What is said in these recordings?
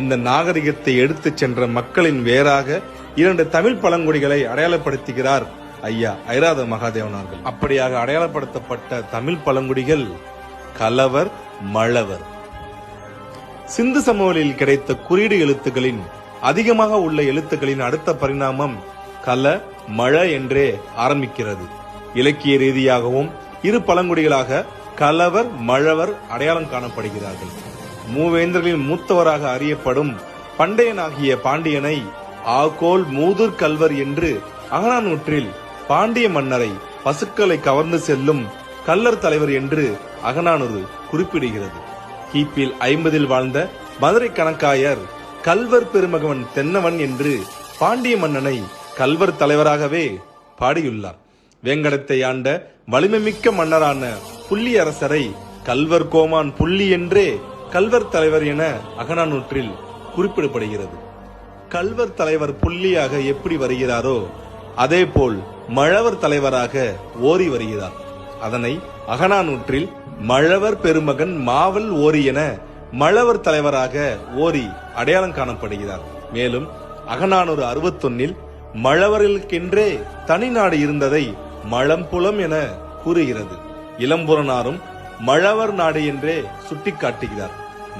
இந்த நாகரிகத்தை எடுத்துச் சென்ற மக்களின் வேறாக இரண்டு தமிழ் பழங்குடிகளை அடையாளப்படுத்துகிறார் ஐயா ஐராத மகாதேவனார்கள் அப்படியாக அடையாளப்படுத்தப்பட்ட தமிழ் பழங்குடிகள் கலவர் மழவர். சிந்து சமவெளியில் கிடைத்த குறியீடு எழுத்துக்களின் அதிகமாக உள்ள எழுத்துக்களின் அடுத்த பரிணாமம் கல மழ என்றே ஆரம்பிக்கிறது. இலக்கிய ரீதியாகவும் இரு பழங்குடிகளாக கலவர் மழவர் அடையாளம் காணப்படுகிறார்கள். மூவேந்தர்களின் மூத்தவராக அறியப்படும் பண்டையனாகிய பாண்டியனை ஆகோல் மூதூர் கல்வர் என்று அகனானூற்றில் பாண்டிய மன்னரை பசுக்களை கவர்ந்து செல்லும் கல்லர் தலைவர் என்று அகனானூறு குறிப்பிடுகிறது. கிபியில் ஐம்பதில் வாழ்ந்த மதுரை கணக்காயர் கல்வர் பெருமகவன் தென்னவன் என்று பாண்டிய மன்னனை கல்வர் தலைவராகவே பாடியுள்ளார். வேங்கடத்தை ஆண்ட வலிமைமிக்க மன்னரான புள்ளி அரசரை கல்வர் கோமான் புள்ளி என்றே கல்வர் தலைவர் என அகநானூற்றில் குறிப்பிடப்படுகிறது. கல்வர் தலைவர் புள்ளியாக எப்படி வருகிறாரோ அதேபோல் மழவர் தலைவராக ஓரி வருகிறார். அதனை அகநானூற்றில் மழவர் பெருமகன் மாவல் ஓரி என மழவர் தலைவராக ஓரி அடையாளம் காணப்படுகிறார். மேலும் அகநானூறு அறுபத்தொன்னில் மழவர்களுக்கென்றே தனி நாடு இருந்ததை மழம்புலம் என கூறுகிறது. இளம்புறனாரும் மழவர் நாடு என்றே சுட்டிக்காட்டுகிறார்.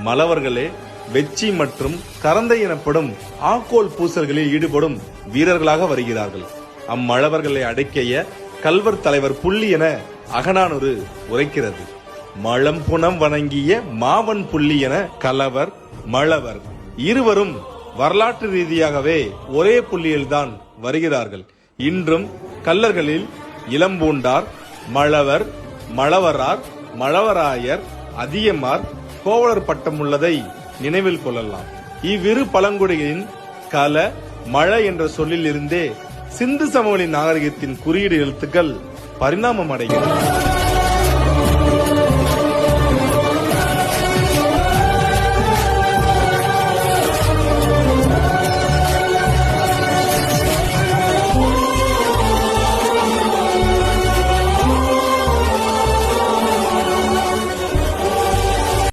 மலவர்களே வெச்சி மற்றும் கரந்தை எனப்படும் ஆக்கோல் பூசல்களில் ஈடுபடும் வீரர்களாக வருகிறார்கள். அம்மழவர்களை அடக்கிய கல்வர் தலைவர் புள்ளி என அகனானொரு உரைக்கிறது. மழம்புணம் வணங்கிய மாவன் புள்ளி என கலவர் மழவர் இருவரும் வரலாற்று ரீதியாகவே ஒரே புள்ளியில்தான் வருகிறார்கள். இன்றும் கல்லர்களில் இளம்பூண்டார் மழவர் மழவரார் மழவராயர் அதியமார் கோவலர் பட்டம் உள்ளதை நினைவில் கொள்ளலாம். இவ்விரு பழங்குடிகளின் கல மழ என்ற சொல்லில் இருந்தே சிந்து சமவெளி நாகரிகத்தின் குறியீடு எழுத்துக்கள் பரிணாமம் அடைகிறது.